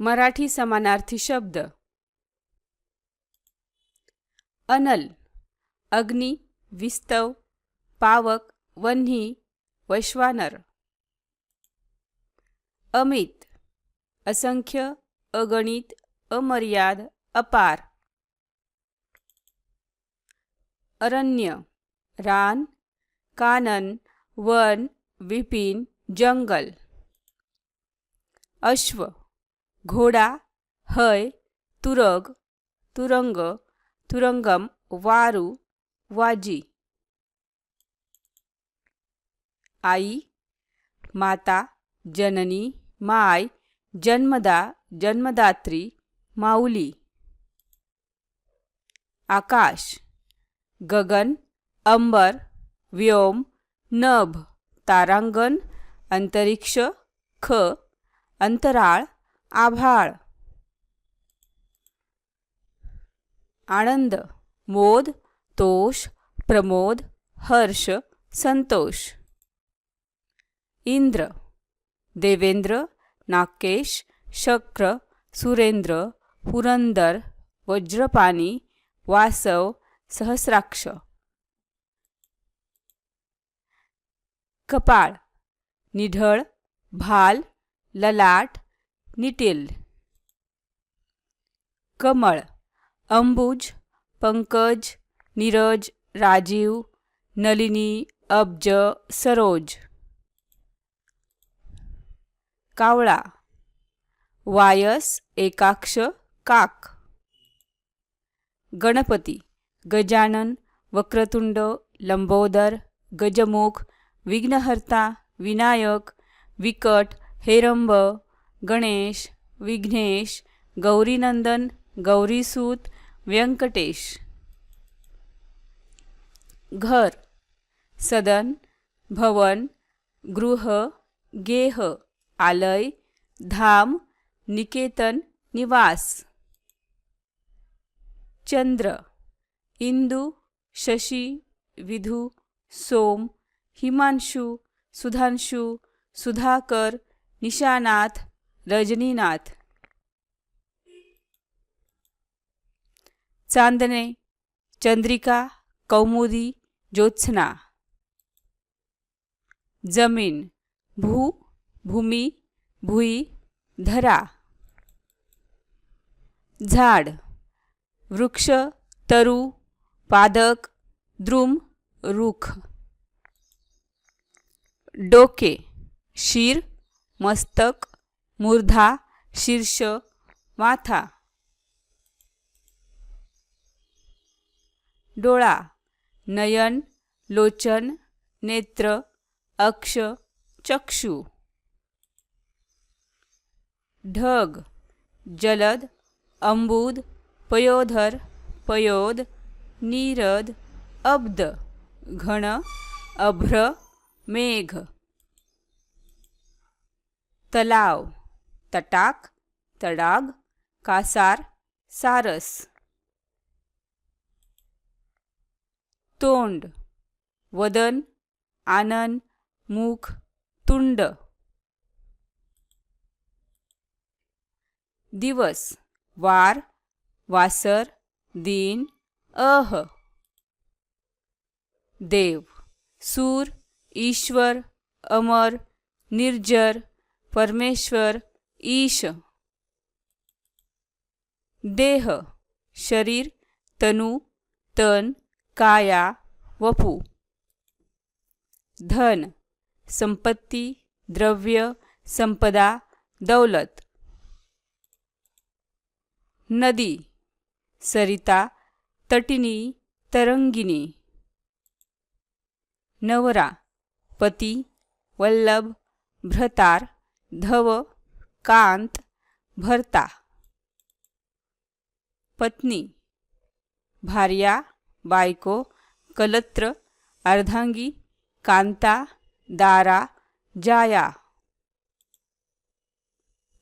मराठी समानार्थी शब्द. अनल अग्नी विस्तव पावक वन्ही वैश्वानर. अमित असंख्य अगणित अमर्याद अपार. अरण्य रान कानन वन विपिन जंगल. अश्व घोडा हय तुरग तुरंग तुरंगम वारू वाजी. आई माता जननी माय जन्मदा जन्मदात्री माऊली. आकाश गगन अंबर व्योम नभ तारांगण अंतरिक्ष ख अंतराळ आभाळ. आनंद मोद तोष प्रमोद हर्ष संतोष. इंद्र देवेंद्र नाकेश शक्र सुरेंद्र पुरंदर वज्रपाणी वासव सहस्राक्ष. कपाळ निढळ भाल ललाट निटेल. कमळ अंबुज पंकज नीरज राजीव नलिनी अब्ज सरोज. कावळा वायस एकाक्ष काक. गणपती गजानन वक्रतुंड लंबोदर गजमुख विघ्नहर्ता विनायक विकट हेरंब गणेश विघ्नेश गौरीनंदन गौरीसूत व्यंकटेश. घर सदन भवन गृह गेह आलय धाम निकेतन निवास. चंद्र इंदू शशी विधू सोम हिमांशु सुधांशु सुधाकर निशानाथ रजनीनाथ. चांदणे चंद्रिका कौमुदी ज्योत्स्ना. जमीन भू भूमी भुई धरा. झाड वृक्ष तरु पादक द्रुम रुख. डोके शिर मस्तक. मूर्धा शीर्ष माथा. डोळा नयन लोचन नेत्र अक्ष चक्षु. ढग जलद अंबुद पयोधर पयोद नीरद अब्द. घन अभ्र मेघ. तलाव. तटाक तडाग कासार सारस. तोंड वदन आनन मुख तुंड. दिवस वार वासर दिन अह. देव सूर ईश्वर अमर निर्जर परमेश्वर ईश। देह शरीर तनु तन काया वपू। धन संपत्ती द्रव्य संपदा दौलत। नदी सरिता तटिनी तरंगिनी। नवरा पती वल्लभ भ्रतार धव। कांत भरता. पत्नी भार्या बायको कलत्र अर्धांगी कांता दारा जाया.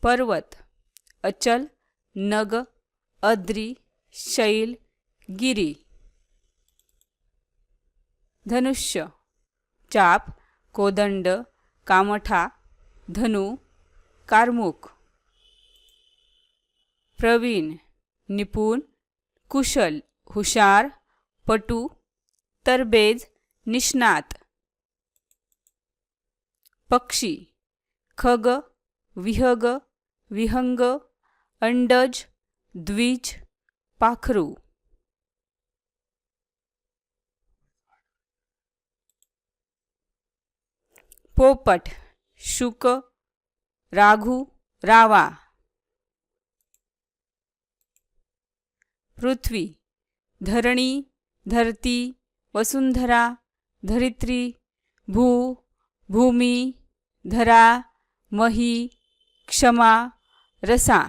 पर्वत अचल नग अद्री शैल गिरी. धनुष्य चाप कोदंड कामठा धनु कारमुख प्रवीण निपुण कुशल हुशार पटू तरबेज निष्णात पक्षी खग विहग विहंग अंडज द्विज पाखरू. पोपट शुक राघू रावा. पृथ्वी धरणी धरती वसुंधरा धरित्री भू भूमी धरा मही क्षमा रसा.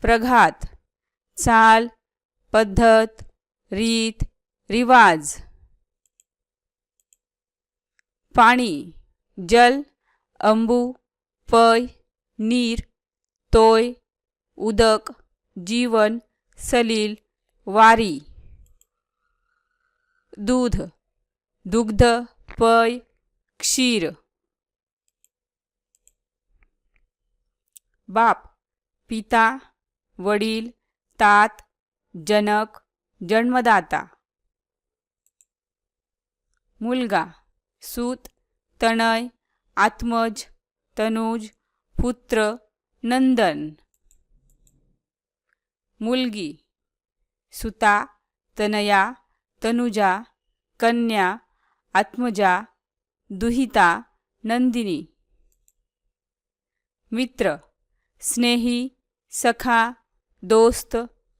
प्रघात चाल पद्धत रीत रिवाज. पाणी जल अंबू पय नीर तोय उदक जीवन सलील वारी. दूध दुग्ध पय क्षीर. बाप पिता वडील तात जनक जन्मदाता. मुलगा सूत तणय आत्मज तनुज पुत्र नंदन. मुलगी सुता तनया तनुजा कन्या आत्मजा दुहिता नंदिनी. मित्र स्नेही सखा दोस्त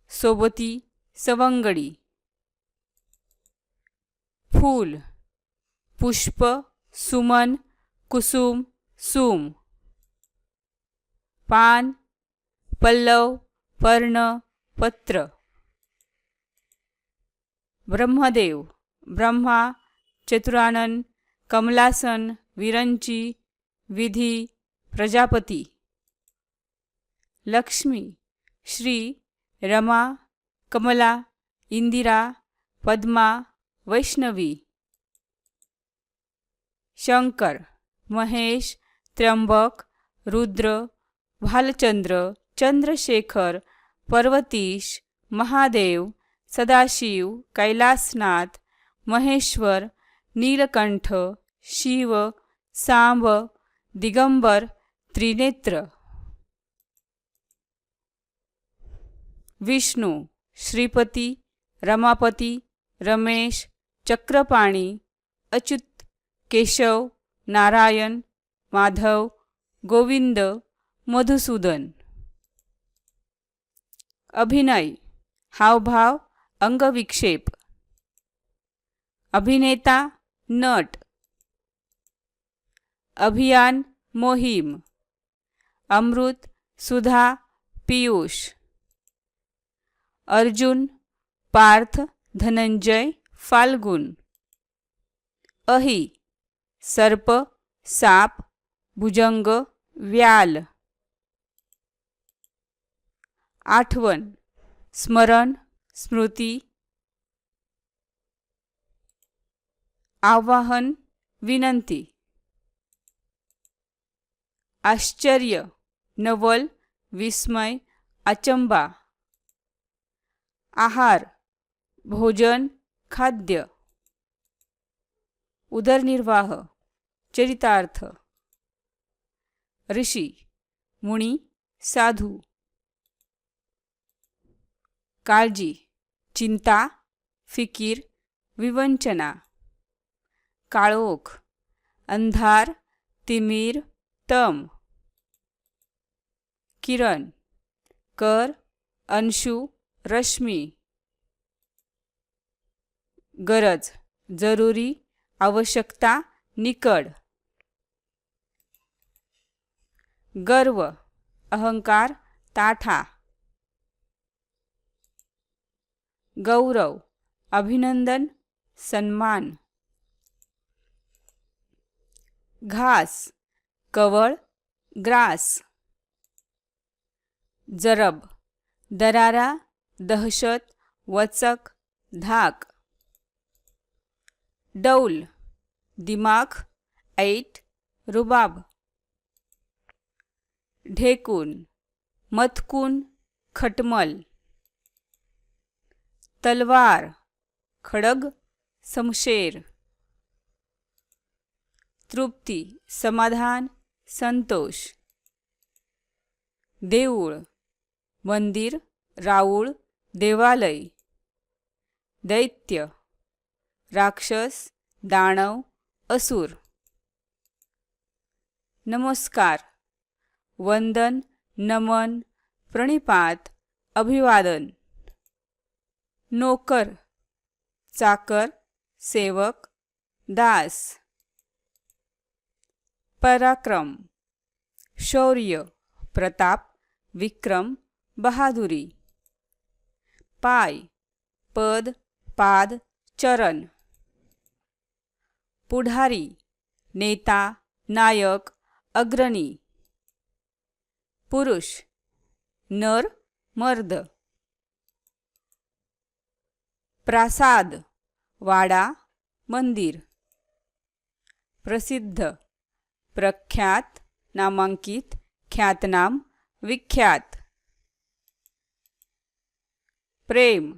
सोबती सवंगडी. फूल पुष्प सुमन कुसुम सुम. पान पल्लव पर्ण पत्र. ब्रह्मदेव ब्रह्मा चतुरानन कमलासन विरंची विधी प्रजापती. लक्ष्मी श्री रमा कमला इंदिरा पद्मा वैष्णवी. शंकर. महेश त्र्यंबक रुद्र भालचंद्र चंद्रशेखर पर्वतीश महादेव सदाशिव कैलासनाथ महेश्वर नीलकंठ शिव सांब दिगंबर त्रिनेत्र. विष्णू श्रीपती रमापती रमेश चक्रपाणी अच्युत केशव नारायण माधव गोविंद मधुसूदन. अभिनय हावभाव अंगविक्षेप. अभिनेता नट. अभियान मोहीम. अमृत सुधा पियुष. अर्जुन पार्थ धनंजय फाल्गुन. अही. सर्प साप भुजंग व्याल. आठवण स्मरण स्मृती. आवाहन विनंती. आश्चर्य नवल विस्मय अचंबा. आहार भोजन खाद्य. उदरनिर्वाह. चरितार्थ. ऋषी मुनी साधू. काळजी चिंता फिकीर विवंचना. काळोख अंधार तिमीर तम. किरण कर अंशू रश्मी. गरज जरुरी आवश्यकता निकड. गर्व अहंकार ताठा. गौरव अभिनंदन सन्मान. घास कवळ ग्रास. जरब दरारा दहशत वचक धाक. डौल दिमाग ऐट रुबाब. ढेकून मथकून खटमल. तलवार खडग समशेर. तृप्ती समाधान संतोष. देऊळ मंदिर राऊळ देवालय. दैत्य राक्षस दानव असुर. नमस्कार. वंदन नमन प्रणिपात अभिवादन. नोकर चाकर सेवक दास. पराक्रम शौर्य प्रताप विक्रम बहादुरी. पाय पद पाद चरण. पुढारी नेता नायक अग्रणी. पुरुष. नर मर्द. प्रासाद वाडा मंदिर. प्रसिद्ध. प्रख्यात नामांकित ख्यातनाम विख्यात. प्रेम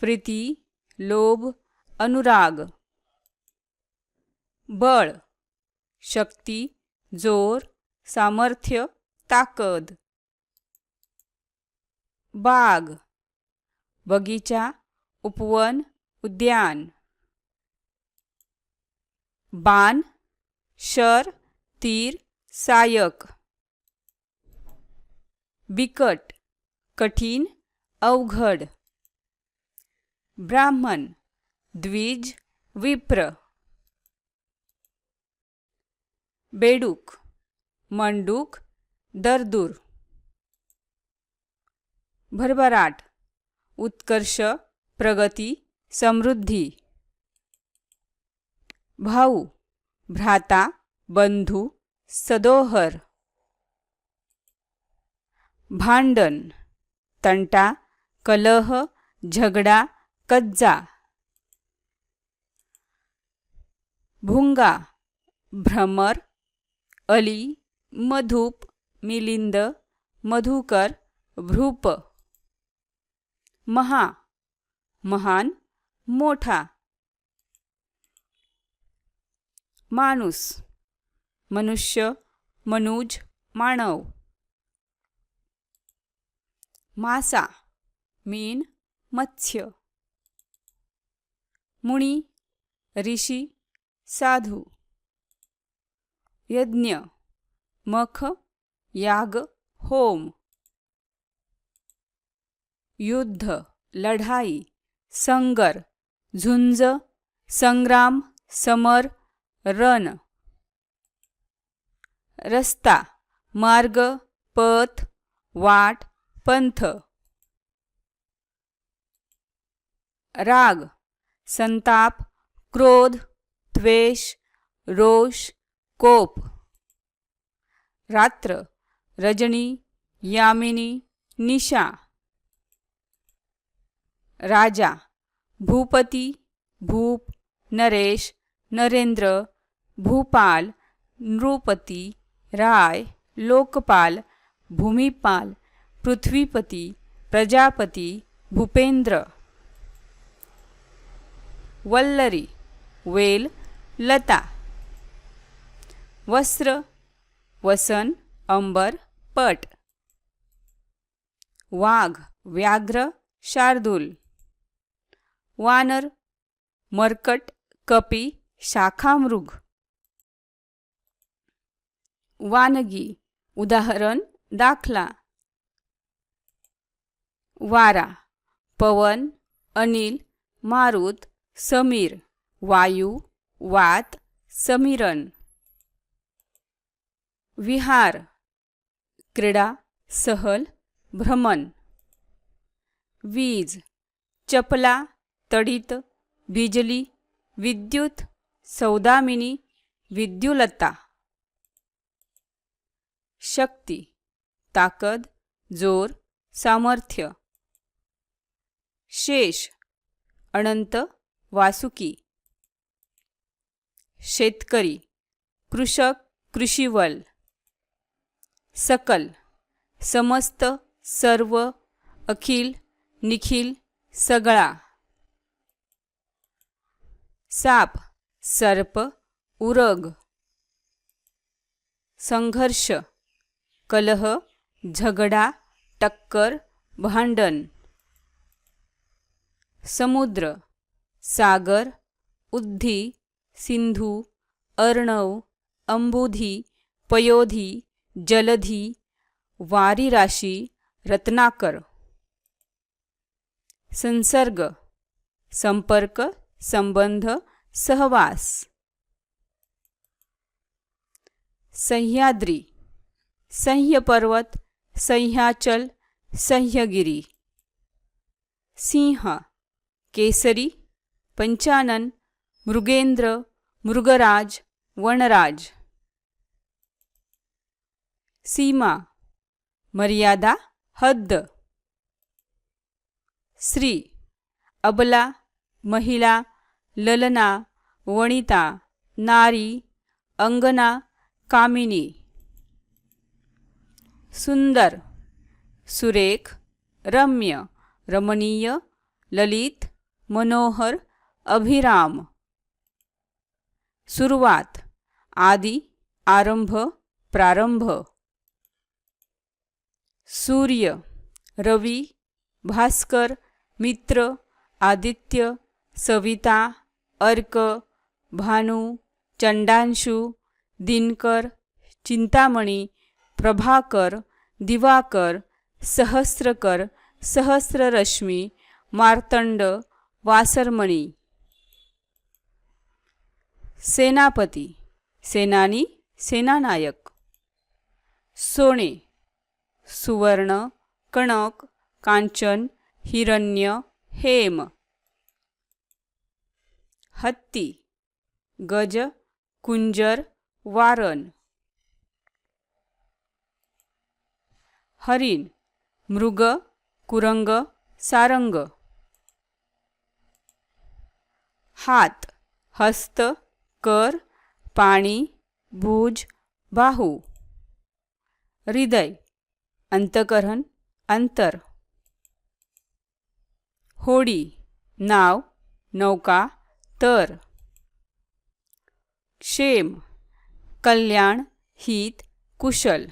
प्रीती लोभ अनुराग. बळ शक्ती जोर सामर्थ्य. ताकद. बाग. बगीचा उपवन उद्यान. बाण शर तीर सायक. बिकट कठीण अवघड. ब्राह्मण द्विज विप्र. बेडूक मंडूक दरदूर. भरभराट. उत्कर्ष प्रगती समृद्धी. भाऊ भ्राता बंधू सदोहर. भांडण तंटा कलह झगडा कज्जा. भुंगा भ्रमर अली मधुप मिलिंद मधुकर भ्रूप. महा महान मोठा. माणूस मनुष्य मनुज मानव. मासा मीन मत्स्य. मुनी ऋषी साधू. यज्ञ मख याग होम. युद्ध लढाई संगर झुंज संग्राम समर रण. रस्ता मार्ग पथ वाट पंथ. राग संताप क्रोध द्वेष रोष कोप. रात्र रजनी यामिनी निशा राजा भूपती भूप नरेश नरेंद्र भूपाल नृपती राय लोकपाल भूमिपाल पृथ्वीपती प्रजापती भूपेंद्र वल्लरी वेल लता वस्त्र वसन अंबर पट. वाघ व्याघ्र शार्दूल. वानर मरकट कपी शाखामृग. वानगी उदाहरण दाखला. वारा पवन अनिल मारुत समीर. वायू वात समीरन. विहार क्रीडा सहल भ्रमण. वीज चपला तडित बिजली विद्युत सौदामिनी विद्युलता. शक्ती ताकद जोर सामर्थ्य. शेष अनंत वासुकी. शेतकरी कृषक कृषीवल. सकल समस्त सर्व अखिल निखिल सगळा. साप सर्प उरग. संघर्ष कलह झगडा टक्कर भांडण. समुद्र सागर उद्धी सिंधू अर्णव अंबुधी पयोधी जलधी वारी राशी रत्नाकर. संसर्ग संपर्क संबंध सहवास. सह्याद्री सह्य पर्वत सह्याचल सह्यगिरी. सिंह केसरी पंचानन मृगेंद्र मृगराज वनराज. सीमा मर्यादा हद्द. स्त्री अबला महिला ललना वणिता नारी अंगना कामिनी. सुंदर सुरेख रम्य रमणीय ललित मनोहर अभिराम. सुरुवात आदि आरंभ प्रारंभ. सूर्य रवी भास्कर मित्र आदित्य सविता अर्क भानू चंडांशु दिनकर चिंतामणी प्रभाकर दिवाकर सहस्रकर सहस्ररश्मी मार्तंड वासरमणी. सेनापती सेनानी सेनानायक. सोने सुवर्ण कणक कांचन हिरण्य हेम. हत्ती गज कुंजर वारण हरिण मृग कुरंग सारंग. हात हस्त कर पाणी भुज बाहू. हृदय अंतकरण अंतर. होडी नाव नौका तर. क्षेम कल्याण हित कुशल.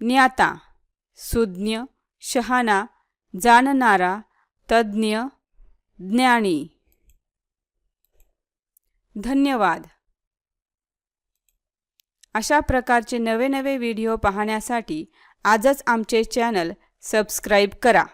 ज्ञाता सुज्ञ शहाणा जाणणारा तज्ज्ञ ज्ञानी. धन्यवाद. अशा प्रकारचे नवे नवे व्हिडिओ पाहण्यासाठी आजच आमचे चॅनल सबस्क्राईब करा.